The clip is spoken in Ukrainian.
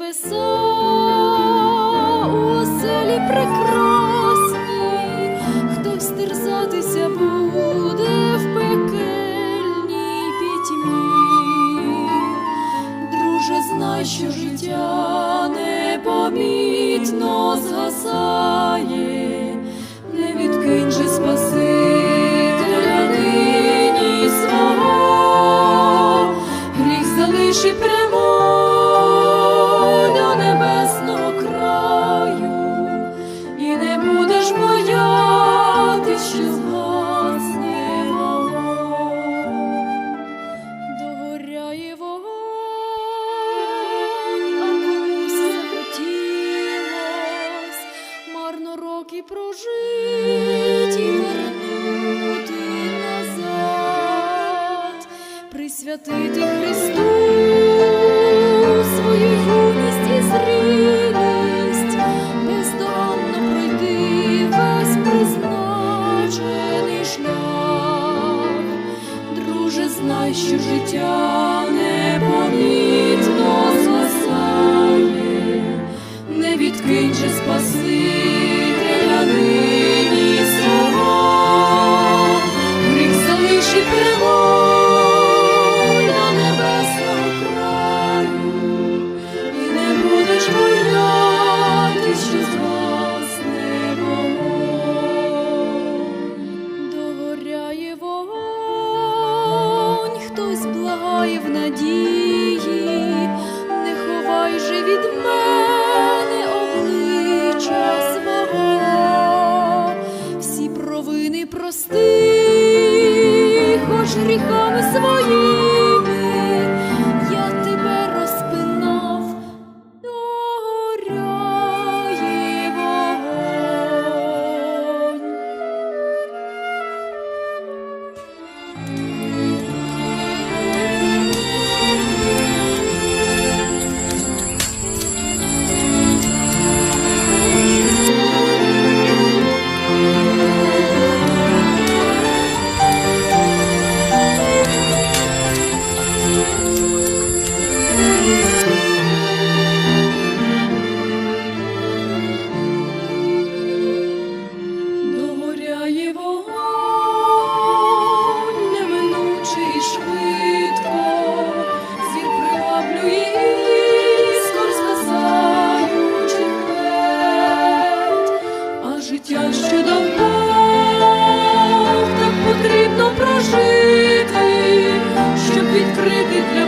небеса у оселі прекрасній, хтось терзатися буде в пекельній пітьмі. Друже, знай, що життя непомітно згасає, не відкинь же гріх залиши і вернути назад, присвятити Христу свою юність і зрілість, бездомно пройти весь призначений шлях, друже, знай, що життя непомітно згасає, не відкинь же спаси. благай в надії, не ховай же від мене обличчя свого, всі провини прости, хоч гріхами своїми. Життя, що дав так потрібно прожити, щоб відкрити. для